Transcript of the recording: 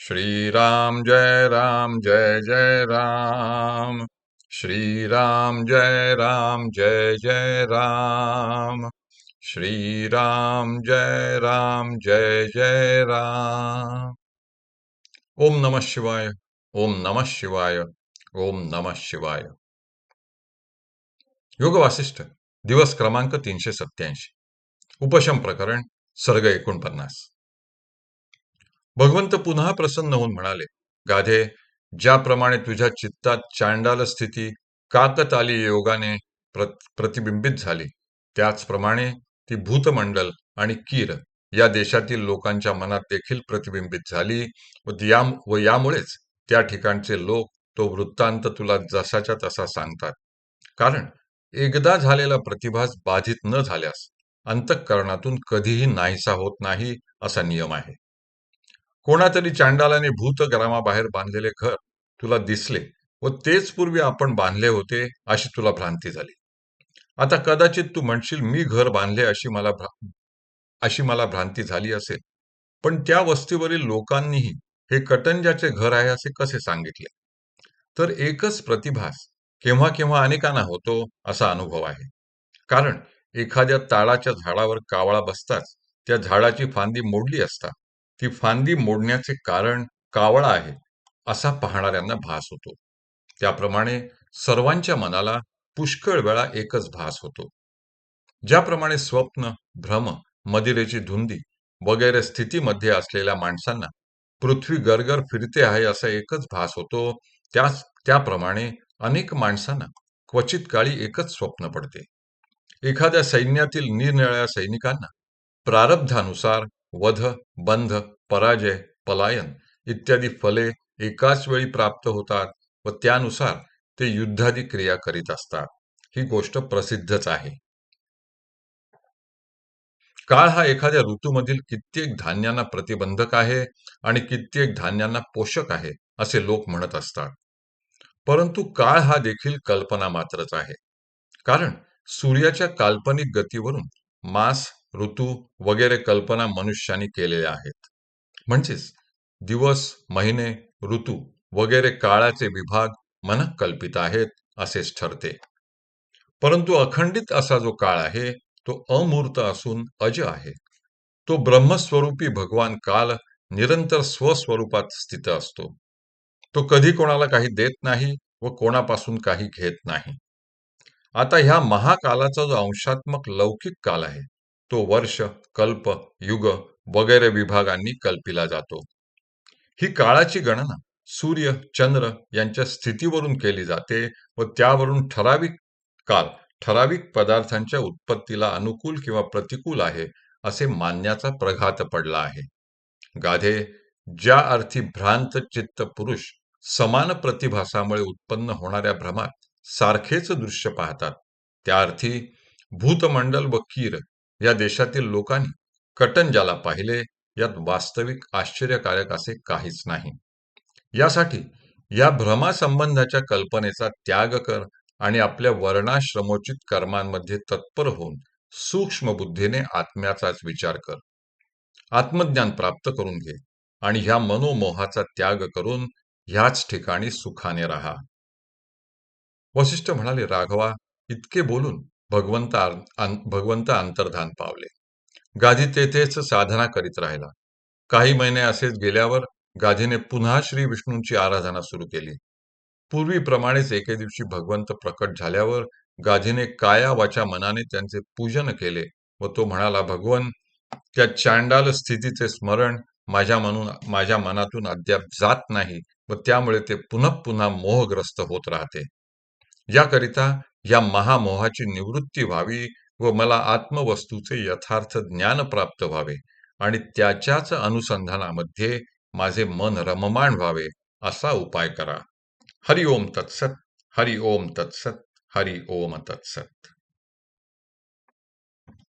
श्रीराम जय राम जय जय राम। श्रीराम जय राम जय जय राम। श्रीराम जय राम जय जय राम। ओम नमः शिवाय ओम नमः शिवाय ओम नमः शिवाय। योग वासिष्ठ दिवस क्रमांक तीनशे सत्याऐंशी उपशम प्रकरण सर्ग एकोणपन्नास। भगवंत पुन्हा प्रसन्न होऊन म्हणाले गाधे ज्याप्रमाणे तुझ्या चित्तात चांडाल स्थिती काकताली योगाने प्रतिबिंबित झाली त्याचप्रमाणे ती भूतमंडल आणि कीर या देशातील लोकांच्या मनात देखील प्रतिबिंबित झाली व यामुळेच त्या ठिकाणचे लोक तो वृत्तांत तुला जसाच्या तसा सांगतात. कारण एकदा झालेला प्रतिभास बाधित न झाल्यास अंतःकरणातून कधीही नाहीसा होत नाही असा नियम आहे. कोणातरी चांडालाने भूतग्रामाबाहेर बांधलेले घर तुला दिसले व तेच पूर्वी आपण बांधले होते अशी तुला भ्रांती झाली. आता कदाचित तू म्हणशील मी घर बांधले अशी मला अशी मला भ्रांती झाली असेल. पण त्या वस्तीवरील लोकांनीही हे कटंजाचे घर आहे असे कसे सांगितले? तर एकच प्रतिभास केव्हा केव्हा अनेकांना होतो असा अनुभव आहे. कारण एखाद्या ताळाच्या झाडावर कावळा बसताच त्या झाडाची फांदी मोडली असता ती फांदी मोडण्याचे कारण कावळा आहे असा पाहणाऱ्यांना भास होतो. त्याप्रमाणे सर्वांच्या मनाला पुष्कळ वेळा एकच भास होतो. ज्याप्रमाणे स्वप्न भ्रम मदिरेची धुंदी वगैरे स्थितीमध्ये असलेल्या माणसांना पृथ्वी गरगर फिरते आहे असा एकच भास होतो त्याच त्याप्रमाणे अनेक माणसांना क्वचित काळी एकच स्वप्न पडते. एखाद्या सैन्यातील निरनिळ्या सैनिकांना प्रारब्धानुसार वध बंध पराजय पलायन इत्यादी फले एकाच वेळी प्राप्त होतात व त्यानुसार ते युद्धादी क्रिया करीत असतात. ही गोष्ट प्रसिद्धच आहे. काळ हा एखाद्या ऋतूमधील कित्येक धान्यांना प्रतिबंधक आहे आणि कित्येक धान्यांना पोषक आहे असे लोक म्हणत असतात. परंतु काळ हा देखील कल्पना मात्रच आहे. कारण सूर्याच्या काल्पनिक गतीवरून मास ऋतू वगैरे कल्पना मनुष्याने केलेल्या आहेत. म्हणजेच दिवस महिने ऋतू वगैरे काळाचे विभाग मनकल्पित आहेत असेच ठरते. परंतु अखंडित असा जो काळ आहे तो अमूर्त असून अज आहे. तो ब्रह्मस्वरूपी भगवान काल निरंतर स्वस्वरूपात स्थित असतो. तो कधी कोणाला काही देत नाही व कोणापासून काही घेत नाही. आता ह्या महाकालाचा जो अंशात्मक लौकिक काल आहे तो वर्ष कल्प युग वगैरे विभागांनी कल्पिला जातो. ही काळाची गणना सूर्य चंद्र यांच्या स्थितीवरून केली जाते व त्यावरून ठराविक काल ठराविक पदार्थांच्या उत्पत्तीला अनुकूल किंवा प्रतिकूल आहे असे मानण्याचा प्रघात पडला आहे. गाधे ज्या अर्थी भ्रांत चित्त पुरुष समान प्रतिभासामुळे उत्पन्न होणाऱ्या भ्रमात सारखेच दृश्य पाहतात त्या अर्थी भूतमंडल व कीर या देशातील लोकांनी कटन ज्याला पाहिले यात वास्तविक आश्चर्यकारक असे काहीच नाही. यासाठी या भ्रमासंबंधाच्या कल्पनेचा त्याग कर आणि आपल्या वर्णाश्रमोचित कर्मांमध्ये तत्पर होऊन सूक्ष्म बुद्धीने आत्म्याचाच विचार कर. आत्मज्ञान प्राप्त करून घे आणि ह्या मनोमोहाचा त्याग करून ह्याच ठिकाणी सुखाने राहा. वशिष्ठ म्हणाले राघवा इतके बोलून भगवंत भगवंत अंतर्धान पावले. गाधी तेथेच साधना करीत राहिला. काही महिने असेच गेल्यावर गाधीने पुन्हा श्री विष्णूंची आराधना सुरू केली. पूर्वीप्रमाणेच एके दिवशी भगवंत प्रकट झाल्यावर गाधीने काया वाचा मनाने त्यांचे पूजन केले व तो म्हणाला भगवन त्या चांडाल स्थितीचे स्मरण माझ्या म्हणून माझ्या मनातून अद्याप जात नाही व त्यामुळे ते पुन्हा पुन्हा मोहग्रस्त होत राहते. याकरिता या महामोहाची निवृत्ती व्हावी व मला आत्मवस्तूचे यथार्थ ज्ञान प्राप्त व्हावे आणि त्याच्याच अनुसंधानामध्ये माझे मन रममाण व्हावे असा उपाय करा. हरि ओम तत्सत हरि ओम तत्सत हरि ओम तत्सत.